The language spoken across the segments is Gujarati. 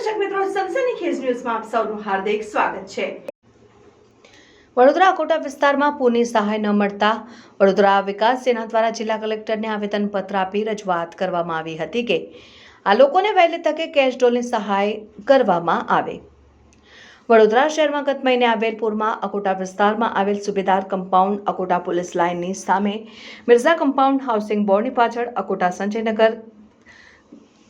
દર્શક મિત્રો સનસનીખેજ ન્યૂઝમાં આપ સૌનું હાર્દિક સ્વાગત છે. વડોદરા કોટા વિસ્તારમાં પૂરની સહાય ન મળતા વડોદરા વિકાસ સેના દ્વારા જિલ્લા કલેક્ટરને આવેદનપત્ર આપી રજૂઆત કરવામાં આવી હતી કે આ લોકોને વહેલી તકે કેશ ડોલની સહાય કરવામાં આવે. વડોદરા શહેરમાં ગત મહિને આવેલ પૂરમાં અકોટા વિસ્તારમાં આવેલ સુબેદાર કમ્પાઉન્ડ અકોટા પોલીસ લાઇનની સામે મિર્ઝા કમ્પાઉન્ડ હાઉસિંગ બોર્ડની પાછળ અકોટા સંજયનગર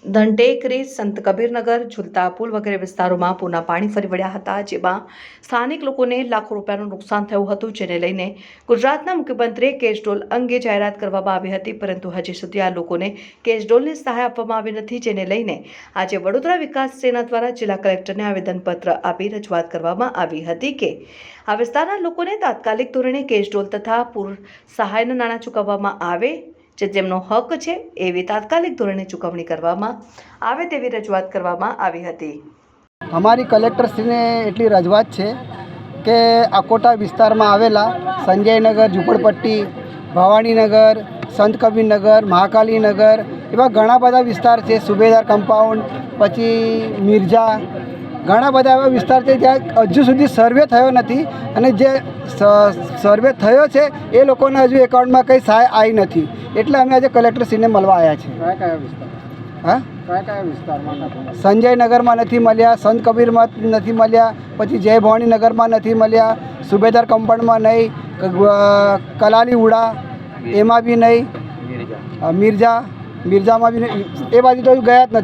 ધંટેકરી સંત કબીરનગર, ઝુલતા પુલ વગેરે વિસ્તારોમાં પૂરના પાણી ફરી વળ્યા હતા, જેમાં સ્થાનિક લોકોને લાખો રૂપિયાનું નુકસાન થયું હતું, જેને લઈને ગુજરાતના મુખ્યમંત્રીએ કેશડોલ અંગે જાહેરાત કરવામાં આવી હતી, પરંતુ હજી સુધી આ લોકોને કેશડોલની સહાય આપવામાં આવી નથી, જેને લઈને આજે વડોદરા વિકાસ સેના દ્વારા જિલ્લા કલેક્ટરને આવેદનપત્ર આપી રજૂઆત કરવામાં આવી હતી કે આ વિસ્તારના લોકોને તાત્કાલિક ધોરણે કેશડોલ તથા પૂર સહાયના નાણાં ચૂકવવામાં આવે જે જેમનો હક છે, એવી તાત્કાલિક ધોરણે ચૂકવણી કરવામાં આવે તેવી રજૂઆત કરવામાં આવી હતી. અમારી કલેક્ટરશ્રીને એટલી રજૂઆત છે કે આકોટા વિસ્તારમાં આવેલા સંજયનગર, ઝૂંપડપટ્ટી, ભવાનીનગર, સંત કબીરનગર, મહાકાલીનગર એવા ઘણા બધા વિસ્તાર છે. સુબેદાર કમ્પાઉન્ડ, પછી મિર્ઝા ઘણા બધા એવા વિસ્તાર છે જ્યાં હજુ સુધી સર્વે થયો નથી અને જે સર્વે થયો છે એ લોકોને હજુ એકાઉન્ટમાં કંઈ સહાય આવી નથી. એટલે અમે આજે કલેક્ટરશ્રીને મળવા આવ્યા છીએ. કયા કયા વિસ્તાર? હા? સંજય નગરમાં નથી મળ્યા સંત કબીરમાં નથી મળ્યા પછી જય ભવાનીનગરમાં નથી મળ્યા સુબેદાર કમ્પાઉન્ડમાં નહીં કલાલી ઉડા એમાં બી નહીં અ, મિર્ઝા મિર્ઝામાં બી નહીં એ બાજુ તો ગયા જ નથી.